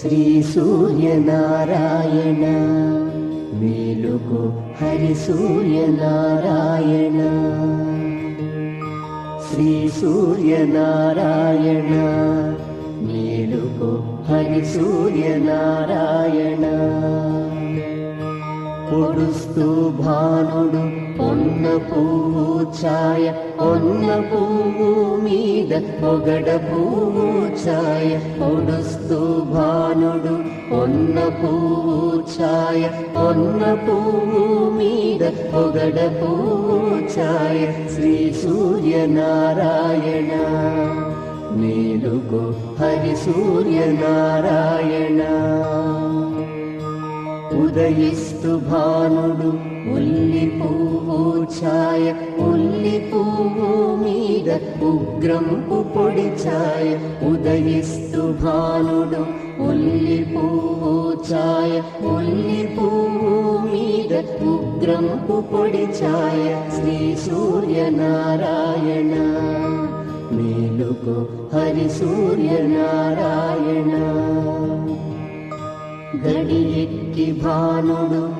శ్రీ సూర్యనారాయణ. మేలుకు హరి సూర్యనారాయణ. శ్రీ సూర్యనారాయణ. మేలుకో హరి సూర్యనారాయణ. పొడుస్తూ భానుడు పొన్న పువ్వు ఛాయ పొన్న పువ్వు మీద పొగడ పువ్వు పూచాయ పొడుస్తూ భానుడు పొన్న పూచాయ ఛాయ పొన్న పువ్వు మీద పొగడ పూచాయ శ్రీ సూర్యనారాయణ. మేలుకో హరి సూర్యనారాయణ. ఉదయిస్తు భానుడు ఉల్లి పూ ఛాయ ఉల్లి పువ్వు మీద ఉగ్రంపు పొడి ఛాయ. ఉదయిస్తు భానుడు ఉల్లి పువ్వు ఛాయ. ఉల్లి పువ్వు మీద ఉగ్రంపు పొడి ఛాయ. శ్రీ సూర్యనారాయణ మేలుకు హరి సూర్యనారాయణ. గడి ఎక్కి భానుడు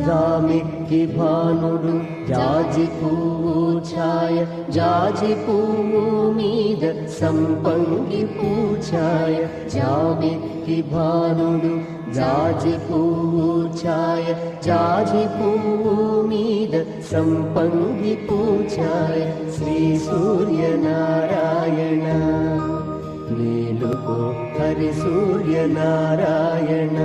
జామిక్కి భానుడు జాజి పువ్వు ఛాయ జాజి పువ్వు మీద సంపంగి పూచాయ జామిక్కి భానుడు జాజి పువ్వు ఛాయ జాజి పువ్వు మీద సంపంగి పూచాయ శ్రీ సూర్యనారాయణ మేలుకో హరి సూర్యనారాయణ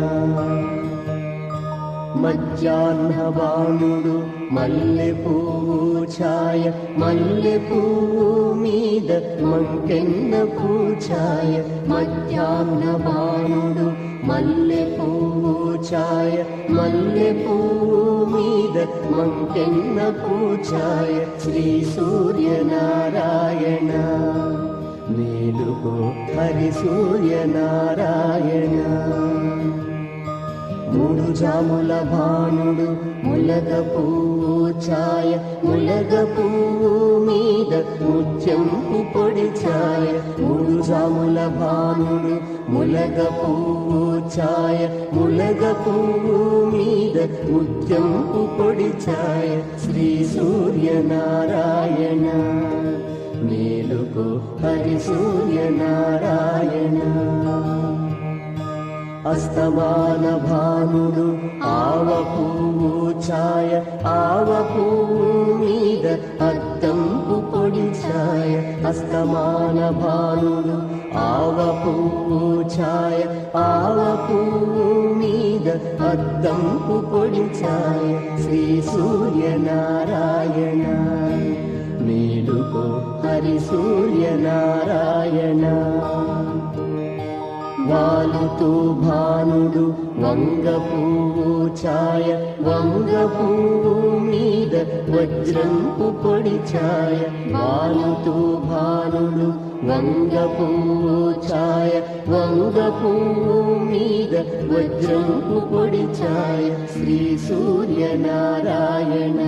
మధ్యాహ్నవాణుడు మల్లె పువ్వు ఛాయ మల్లె పువ్వు మీద మంకెన్న పూఛాయ మధ్యాహ్నవాణుడు మల్లె పువ్వు ఛాయ మల్లె పువ్వు మీద మంకెన్న పూఛాయ శ్రీ సూర్యనారాయణ మేలుకో హరి సూర్యనారాయణ. మూడు జాముల భానుడు ములగ పువ్వు ఛాయ ములగ పువ్వు మీద ముత్యంపు పొడి ఛాయ మూడు జాముల భానుడు ములగ పువ్వు ఛాయ ములగ పువ్వు మీద ముత్యంపు పొడి ఛాయ శ్రీ సూర్యనారాయణ మేలుకు హరి సూర్యనారాయణ. అస్తమాన భానుడు ఆవ పువ్వు ఛాయ ఆవ పువ్వు మీద అద్దంపు పొడి ఛాయ. అస్తమాన భానుడు ఆవ పువ్వు ఛాయ ఆవ పువ్వు మీద అద్దంపు పొడి ఛాయ. శ్రీ సూర్యనారాయణ మేలుకో హరి సూర్యనారాయణ. వాలుతూ భానుడు వంగ పువ్వు ఛాయ వంగ పువ్వు మీద వజ్రంపు పొడి ఛాయ. వాలుతూ భానుడు వంగ పువ్వు ఛాయ వంగ పువ్వు మీద వజ్రంపు పొడి ఛాయ. శ్రీ సూర్యనారాయణ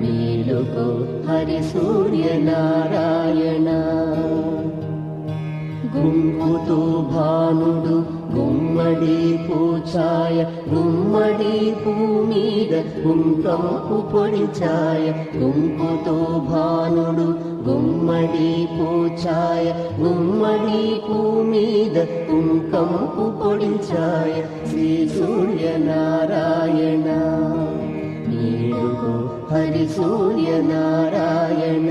మేలుకో హరి సూర్యనారాయణ. గుంకుతూ భానుడు గుమ్మడి పూచాయ గుమ్మడి పూ గుంకంపు కుంకంపు పొడి ఛాయ. గుంపుతో భానుడు గుమ్మడి పూచాయ గుమ్మడి పూ గుంకంపు కుంకంపు పొడి ఛాయ. శ్రీ సూర్యనారాయణ నీడుకో హరి సూర్యనారాయణ.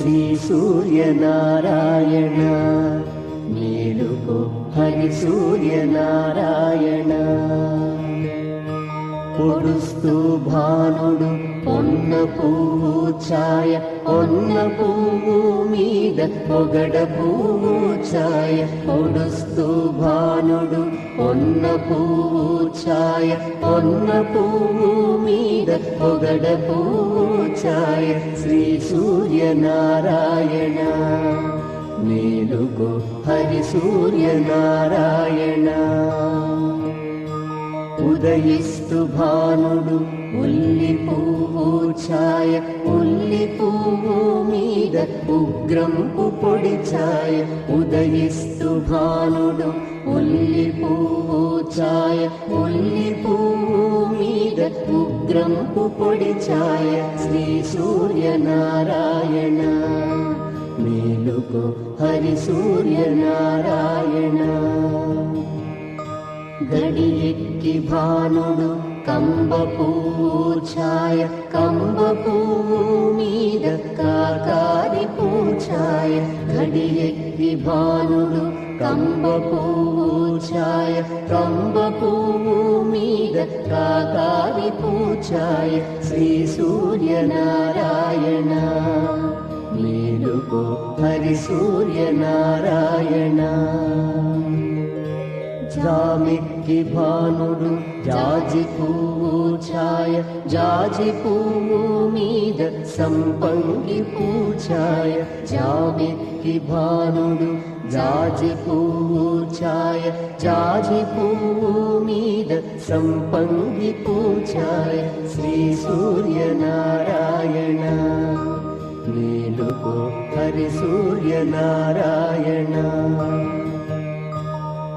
శ్రీ సూర్యనారాయణ. మేలుకో హరి సూర్యనారాయణ. పొడుస్తూ భానుడు పొన్న పువ్వు ఛాయ పొన్న పువ్వు మీద పొగడ పువ్వు ఛాయ. పొడుస్తూ భానుడు పొన్న పువ్వు ఛాయ పొన్న పువ్వు మీద పొగడ పువ్వు ఛాయ. శ్రీ సూర్యనారాయణ మేలుకో హరి సూర్యనారాయణ. ఉదయిస్తు భానుడు ఉల్లి పువ్వు ఛాయ ఉల్లి పువ్వు మీద ఉగ్రంపు పొడి ఛాయ. ఉదయిస్తు భానుడు ఉల్లి పువ్వు ఛాయ ఉల్లి పువ్వు మీద ఉగ్రంపు పొడి ఛాయ. శ్రీ సూర్యనారాయణ మేలుకు హరి సూర్యనారాయణ. గడి భానుడు కంబపూచాయ కంబపూ మీద కాకారి పూచాయ. గడి భానుడు కంబపూచాయ కంబపూ మీద కాకారి పూచాయ. శ్రీ సూర్యనారాయణ మేలుకో హరి సూర్యనారాయణ. జామిక్కి భానుడు జాజి పువ్వు ఛాయ జాజి పువ్వు మీద సంపంగి పూఛాయ జామిక్కి భానుడు జాజి పువ్వు ఛాయ జాజి పువ్వు మీద సంపంగి పూఛాయ శ్రీ సూర్యనారాయణ మేలుకో హరి సూర్యనారాయణ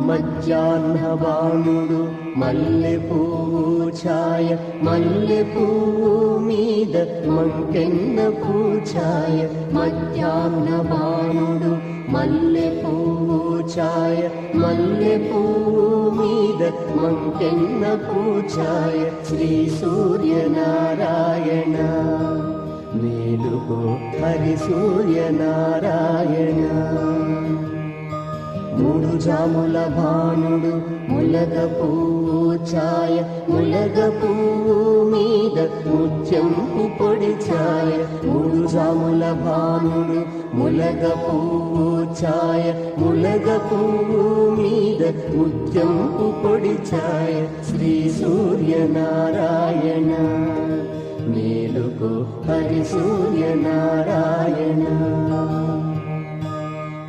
మధ్యాహ్న బాణుడు మల్లె పువ్వు ఛాయ మల్లె పువ్వు మీద మంకెన్న పూచాయ మధ్యాహ్న బాణుడు మల్లె పువ్వు ఛాయ మల్లె పువ్వు మీద మంకెన్న పూచాయ శ్రీ సూర్యనారాయణ మేలుకో హరి సూర్యనారాయణ. మూడు జాముల భానుడు ములగ పువ్వు ఛాయ ములగ పువ్వు మీద ముత్యంపు పొడి ఛాయ మూడు జాముల భానుడు ములగ పువ్వు ఛాయ ములగ పువ్వు మీద ముత్యంపు పొడి ఛాయ శ్రీ సూర్యనారాయణ మేలుకు హరి సూర్యనారాయణ.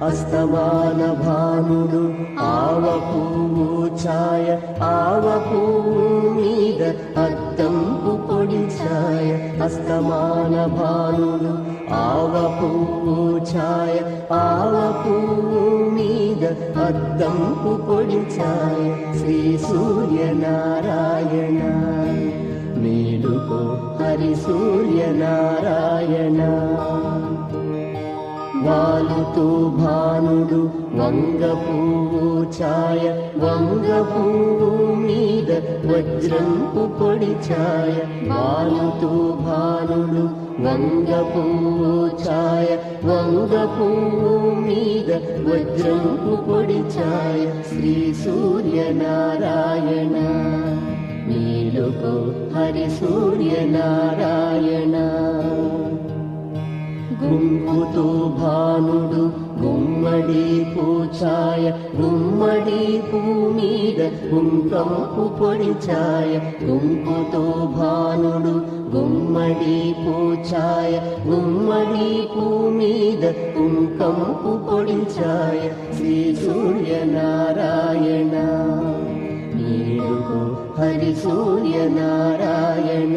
అస్తమాన భానుడు ఆవ పువ్వు ఛాయ ఆవ పువ్వు మీద అద్దంపు పొడి ఛాయ. అస్తమాన భానుడు ఆవ పువ్వు ఛాయ ఆవ పువ్వు మీద అద్దంపు పొడి ఛాయ. శ్రీ సూర్యనారాయణ మేలుకో హరి సూర్యనారాయణ. వాలుతూ భానుడు వంగ పువ్వు ఛాయ వంగ పువ్వు మీద వజ్రంపు పొడి ఛాయ. వాలుతూ భానుడు వంగ పువ్వు ఛాయ వంగ పువ్వు మీద వజ్రంపు పొడి ఛాయ. శ్రీ సూర్యనారాయణ నీలుకు హరి సూర్యనారాయణ. గుంపుతో భానుడు గుమ్మడి పూచాయ గుమ్మడి పూ గుంకంపు కుంకంపు పొడి ఛాయ గుంపుతో భానుడు గుమ్మడి పూచాయ గుమ్మడి పూ గుంకంపు కుంకంపు పొడి ఛాయ శ్రీ సూర్యనారాయణ. నీడుకు హరి సూర్యనారాయణ.